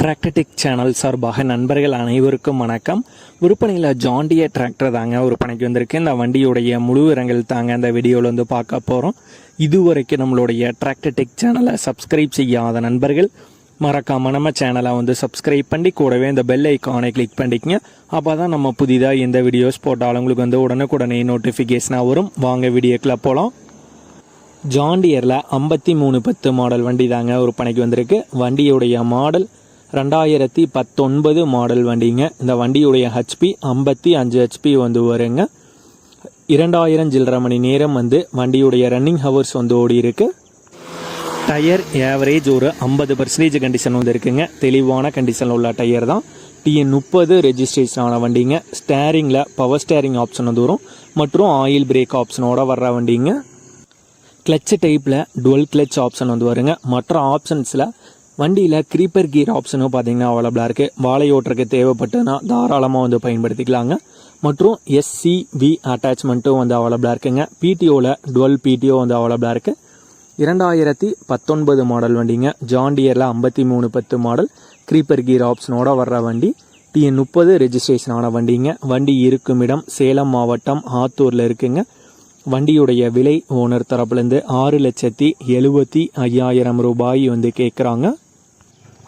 டிராக்டடிக் channel சார்பாக நண்பர்கள் அனைவருக்கும் வணக்கம். விற்பனையில் ஜாண்டிய டிராக்டர் தாங்க விற்பனைக்கு வந்திருக்கு. இந்த வண்டியுடைய முழு இரங்கல் தாங்க அந்த வீடியோவில் வந்து பார்க்க போகிறோம் இதுவரைக்கும் நம்மளுடைய டிராக்டடிக் சேனலை சப்ஸ்கிரைப் செய்யாத நண்பர்கள் மறக்காம நம்ம சேனலை வந்து சப்ஸ்கிரைப் பண்ணி கூடவே இந்த பெல் ஐக்கானை கிளிக் பண்ணிக்கங்க. அப்போ தான் நம்ம புதிதாக எந்த வீடியோஸ் போட்டாலும் உங்களுக்கு வந்து உடனுக்குடனே நோட்டிஃபிகேஷனாக வரும். வாங்க வீடியோக்குள்ள போகலாம் ஜாண்டியரில் ஐம்பத்தி மூணு பத்து மாடல் வண்டி தாங்க விற்பனைக்கு வந்திருக்கு. வண்டியுடைய மாடல் ரெண்டாயிரத்தி பத்தொன்பது மாடல் வண்டிங்க. இந்த வண்டியுடைய ஹெச்பி ஐம்பத்தி அஞ்சு ஹெச்பி வந்து வருங்க. இரண்டாயிரம் சில்லரை மணி நேரம் வந்து வண்டியுடைய ரன்னிங் ஹவர்ஸ் வந்து ஓடி இருக்கு. டயர் ஏவரேஜ் ஒரு ஐம்பது பர்சன்டேஜ் கண்டிஷன் வந்து இருக்குங்க. தெளிவான கண்டிஷனில் உள்ள டயர் தான். டிஎன் முப்பது ரெஜிஸ்ட்ரேஷன் ஆன வண்டிங்க. ஸ்டேரிங்கில் பவர் ஸ்டேரிங் ஆப்ஷன் வந்து வரும். மற்றும் ஆயில் பிரேக் ஆப்ஷனோட வர்ற வண்டிங்க. கிளச் டைப்பில் டுவெல் கிளச் ஆப்ஷன் வந்து வருங்க. மற்ற ஆப்ஷன்ஸில் வண்டியில் க்ரீப்பர் கீர் ஆப்ஷனும் பார்த்தீங்கன்னா அவைலபிளாக இருக்குது வாழை ஓட்டுறதுக்கு தேவைப்பட்டுன்னா தாராளமாக வந்து பயன்படுத்திக்கலாங்க. மற்றும் எஸ்சிவி அட்டாச்மெண்ட்டும் வந்து அவைலபிளாக இருக்குங்க. பிடிஓவில் டுவெல் பிடிஓ வந்து அவைலபிளாக இருக்குது இரண்டாயிரத்தி பத்தொன்பது மாடல் வண்டிங்க. ஜாண்டியரில் ஐம்பத்தி மூணு பத்து மாடல் க்ரீப்பர் கீர் ஆப்ஷனோட வர்ற வண்டி. டிஎன் முப்பது ரெஜிஸ்ட்ரேஷன் ஆன வண்டிங்க. வண்டி இருக்கும் இடம் சேலம் மாவட்டம் ஆத்தூரில் இருக்குங்க. வண்டியுடைய விலை ஓனர் தரப்புலேருந்து ஆறு லட்சத்தி எழுபத்தி ஐயாயிரம் ரூபாய் வந்து கேட்குறாங்க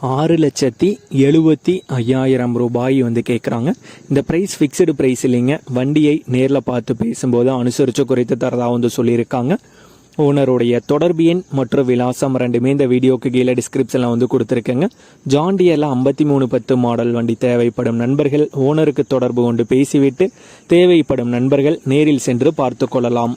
ஆறு லட்சத்தி எழுபத்தி ஐயாயிரம் ரூபாய் வந்து கேட்குறாங்க இந்த ப்ரைஸ் ஃபிக்ஸ்டு ப்ரைஸ் இல்லைங்க. வண்டியை நேரில் பார்த்து பேசும்போது அனுசரித்து குறைத்து தரதாக வந்து சொல்லியிருக்காங்க. ஓனருடைய தொடர்பு எண் மற்றும் விலாசம் ரெண்டுமே இந்த வீடியோக்கு கீழே டிஸ்கிரிப்ஷனில் வந்து கொடுத்துருக்கேங்க. ஜாண்டியரில் ஐம்பத்தி மூணு பத்து மாடல் வண்டி தேவைப்படும் நண்பர்கள் ஓனருக்கு தொடர்பு கொண்டு பேசிவிட்டு தேவைப்படும் நண்பர்கள் நேரில் சென்று பார்த்து கொள்ளலாம்.